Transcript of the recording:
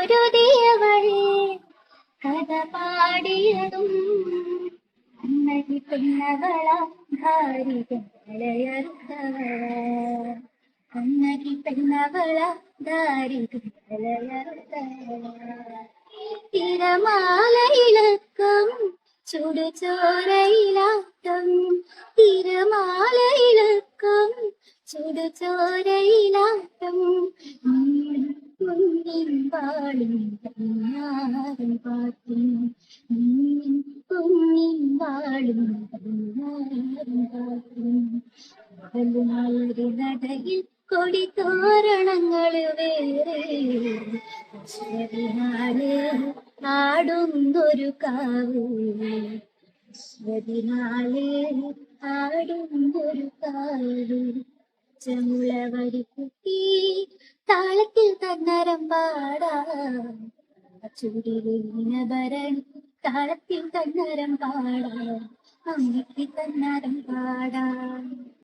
പൊരുതിയവൾ കഥ പാടിയതും അന്നതി പെണ്ണവള ധാരികളയറുത്തവള അന്നതി പെണ്ണവള ധാരികളയറുത്തവള തിരമാലയിളക്കം ചുടുചോരയിലാട്ടം. തിരമാലയിളക്കം ചുടുചോരയിലാട്ടം. പാടും കണ്ണാറും പാട്ടും കുഞ്ഞിൻ പാടും കണ്ണാറും പാട്ടും നടയിൽ കൊടി തോരണങ്ങൾ വേറെ. ആടുന്നൊരു കാവ്. അശ്വതിനാല് ആടുന്നൊരു കാവ്. ചെമുളവരി കുട്ടി താളത്തിൽ തന്നരം പാടാം ചുടിലിന ഭരണി താളത്തിൽ തന്നരം പാടാം. അമ്മയ്ക്ക് തന്നരം പാടാം.